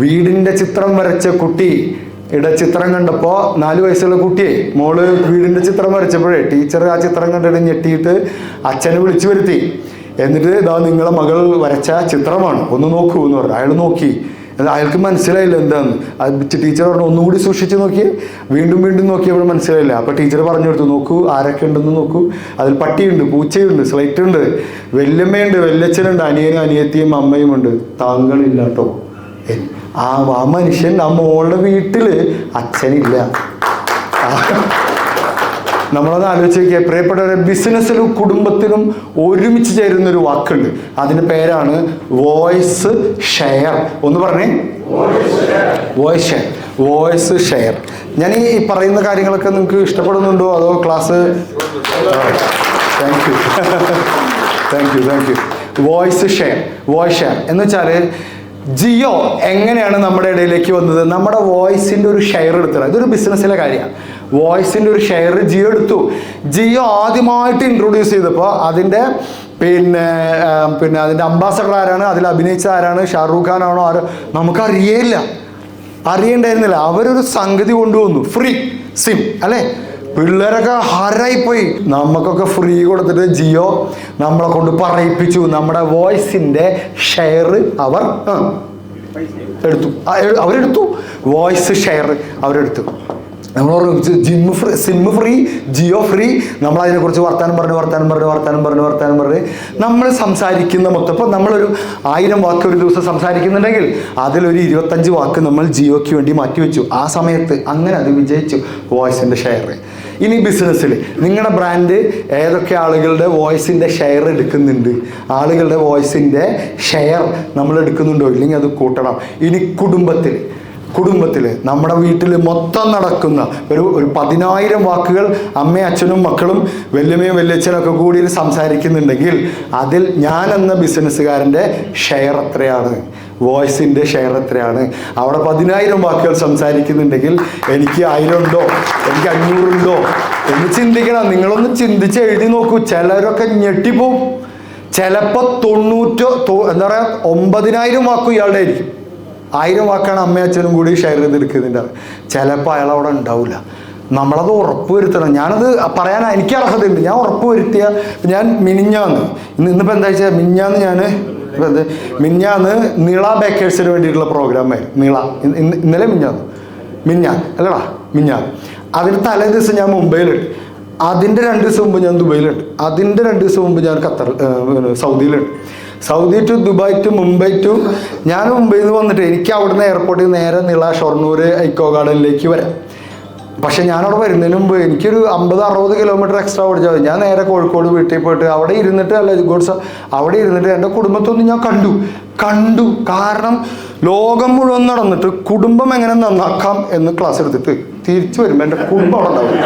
വീടിന്റെ ചിത്രം വരച്ച കുട്ടി ഇട ചിത്രം കണ്ടപ്പോ നാല് വയസ്സുള്ള കുട്ടിയെ മോൾ വീടിന്റെ ചിത്രം വരച്ചപ്പോഴേ ടീച്ചർ ആ ചിത്രം കണ്ടിട്ട് ഞെട്ടിയിട്ട് അച്ഛനെ വിളിച്ചു വരുത്തി. എന്നിട്ട് ഇതാ നിങ്ങളെ മകൾ വരച്ച ചിത്രമാണ് ഒന്ന് നോക്കൂ എന്ന് പറഞ്ഞു. അയാൾ നോക്കി. അയാൾക്ക് മനസ്സിലായില്ല എന്താന്ന്. ടീച്ചർ പറഞ്ഞു ഒന്നുകൂടി സൂക്ഷിച്ച് നോക്കി വീണ്ടും വീണ്ടും നോക്കിയപ്പോൾ മനസ്സിലായില്ല. അപ്പൊ ടീച്ചർ പറഞ്ഞു കൊടുത്തു നോക്കൂ ആരൊക്കെ ഉണ്ടെന്ന് നോക്കൂ. അതിൽ പട്ടിയുണ്ട് പൂച്ചയുണ്ട് സ്ലൈറ്റ് ഉണ്ട്. വല്യമ്മയുണ്ട് വല്യച്ഛനുണ്ട് അനിയനും അനിയത്തിയും അമ്മയും ഉണ്ട്. താങ്കളില്ല കേട്ടോ ആ ആ മനുഷ്യൻ ആ മോളുടെ വീട്ടിൽ അച്ഛനില്ല. നമ്മളത് ആലോചിച്ച് നോക്കിയാൽ പ്രിയപ്പെട്ടവരെ ബിസിനസ്സിലും കുടുംബത്തിലും ഒരുമിച്ച് ചേരുന്ന ഒരു വാക്കുണ്ട്. അതിന്റെ പേരാണ് വോയിസ് ഷെയർ. ഒന്ന് പറഞ്ഞേ. Voice share. Voice share. ഞാൻ ഈ പറയുന്ന കാര്യങ്ങളൊക്കെ നിങ്ങൾക്ക് ഇഷ്ടപ്പെടുന്നുണ്ടോ? അതോ class? Thank you thank you thank you voice share. Voice share. എന്ന് വെച്ചാൽ ജിയോ എങ്ങനെയാണ് നമ്മുടെ ഇടയിലേക്ക് വന്നത്? നമ്മുടെ വോയിസിന്റെ ഒരു ഷെയർ എടുത്തത്. ഇതൊരു ബിസിനസ്സിലെ കാര്യമാണ്. വോയിസിന്റെ ഒരു ഷെയർ ജിയോ എടുത്തു. ജിയോ ആദ്യമായിട്ട് ഇൻട്രൊഡ്യൂസ് ചെയ്തപ്പോൾ അതിന്റെ പിന്നെ പിന്നെ അതിന്റെ അംബാസഡർ ആരാണ് അതിൽ അഭിനയിച്ച ആരാണ് ഷാറൂഖ് ഖാൻ ആണോ ആരോ നമുക്കറിയേയില്ല. അറിയണ്ടായിരുന്നില്ല. അവരൊരു സംഗതി കൊണ്ടുവന്നു. ഫ്രീ സിം അല്ലേ? പിള്ളേരൊക്കെ ഹരായിപ്പോയി. പോയി നമുക്കൊക്കെ ഫ്രീ കൊടുത്തിട്ട് ജിയോ നമ്മളെ കൊണ്ട് പറയിപ്പിച്ചു. നമ്മുടെ വോയിസിന്റെ ഷെയർ അവർ എടുത്തു. അവരെടുത്തു. വോയിസ് ഷെയർ അവരെടുത്തു. നമ്മൾ പറഞ്ഞു gym free sim free Jio free. നമ്മൾ അതിനെക്കുറിച്ച് വർത്താനം പറഞ്ഞു വർത്താനം പറഞ്ഞു വർത്താനം പറഞ്ഞു വർത്താനം പറഞ്ഞു നമ്മൾ സംസാരിക്കുന്ന മൊത്തം ഇപ്പോൾ നമ്മളൊരു ആയിരം വാക്ക് ഒരു ദിവസം സംസാരിക്കുന്നുണ്ടെങ്കിൽ അതിലൊരു ഇരുപത്തഞ്ച് വാക്ക് നമ്മൾ ജിയോയ്ക്ക് വേണ്ടി മാറ്റിവെച്ചു ആ സമയത്ത് അങ്ങനെ അത് വിജയിച്ചു വോയിസിന്റെ ഷെയർ ഇനി ബിസിനസ്സിൽ നിങ്ങളുടെ ബ്രാൻഡ് ഏതൊക്കെ ആളുകളുടെ വോയിസിന്റെ ഷെയർ എടുക്കുന്നുണ്ട്? ആളുകളുടെ വോയിസിന്റെ ഷെയർ നമ്മൾ എടുക്കുന്നുണ്ടോ? ഇല്ലെങ്കിൽ അത് കൂട്ടണം. ഇനി കുടുംബത്തിൽ കുടുംബത്തിൽ നമ്മുടെ വീട്ടിൽ മൊത്തം നടക്കുന്ന ഒരു ഒരു പതിനായിരം വാക്കുകൾ അമ്മയും അച്ഛനും മക്കളും വല്യമ്മയും വല്യച്ഛനും ഒക്കെ കൂടി സംസാരിക്കുന്നുണ്ടെങ്കിൽ അതിൽ ഞാൻ എന്ന ബിസിനസ്സുകാരന്റെ ഷെയർ എത്രയാണ്? വോയിസിന്റെ ഷെയർ എത്രയാണ്? അവിടെ പതിനായിരം വാക്കുകൾ സംസാരിക്കുന്നുണ്ടെങ്കിൽ എനിക്ക് ആയിരം ഉണ്ടോ എനിക്ക് അഞ്ഞൂറുണ്ടോ? എന്ന് ചിന്തിക്കണം. നിങ്ങളൊന്ന് ചിന്തിച്ച് എഴുതി നോക്കൂ. ചിലരൊക്കെ ഞെട്ടിപ്പോവും. ചിലപ്പോൾ തൊണ്ണൂറ്റോ എന്താ പറയുക ഒമ്പതിനായിരം വാക്കും ഇയാളുടെ ആയിരിക്കും. ആയിരം വാക്കാണ് അമ്മയും അച്ഛനും കൂടി ഷെയർ ചെയ്തെടുക്കുന്നുണ്ട് ചിലപ്പോൾ അയാൾ അവിടെ ഉണ്ടാവില്ല നമ്മളത് ഉറപ്പ് വരുത്തണം. ഞാനത് പറയാൻ എനിക്ക് അർഹതയുണ്ട്. ഞാൻ ഉറപ്പ് വരുത്തിയ ഞാൻ മിനിഞ്ഞാന്ന്. ഇന്ന് ഇന്നിപ്പോൾ എന്താ വെച്ചാൽ മിനിഞ്ഞാന്ന് ഞാൻ ഇപ്പം മിനിഞ്ഞാന്ന് നീള ബേക്കേഴ്സിന് വേണ്ടിയിട്ടുള്ള പ്രോഗ്രാമായിരുന്നു നീള. ഇന്ന് ഇന്ന് ഇന്നലെ മിഞ്ഞാന്ന് മിഞ്ഞാൻ അല്ലടാ മിഞ്ഞാൻ അതിന് തലേ ദിവസം ഞാൻ മുംബൈയിലുണ്ട്. അതിന്റെ രണ്ട് ദിവസം മുമ്പ് ഞാൻ ദുബൈയിലുണ്ട്. അതിന്റെ രണ്ട് ദിവസം മുമ്പ് ഞാൻ Qatar സൗദിയിലുണ്ട്. Saudi to Dubai to Mumbai to ഞാൻ മുംബൈയിൽ നിന്ന് വന്നിട്ട് എനിക്ക് അവിടുന്ന് എയർപോർട്ടിൽ നേരെ നിള ഷൊർണൂർ ഐക്കോ ഗാർഡനിലേക്ക് വരാം. പക്ഷെ ഞാനവിടെ വരുന്നതിന് മുമ്പ് എനിക്കൊരു അമ്പത് അറുപത് കിലോമീറ്റർ എക്സ്ട്രാ ഓടിച്ചാൽ മതി. ഞാൻ നേരെ കോഴിക്കോട് വീട്ടിൽ പോയിട്ട് അവിടെ ഇരുന്നിട്ട് അല്ല ഗോഡ്സ് അവിടെ ഇരുന്നിട്ട് എന്റെ കുടുംബത്തൊന്നും ഞാൻ കണ്ടു. കണ്ടു. കാരണം ലോകം മുഴുവൻ നടന്നിട്ട് കുടുംബം എങ്ങനെ നന്നാക്കാം എന്ന് ക്ലാസ് എടുത്തിട്ട് തിരിച്ചു വരുമ്പോൾ എന്റെ കുടുംബം അവിടെ ഉണ്ടാവും.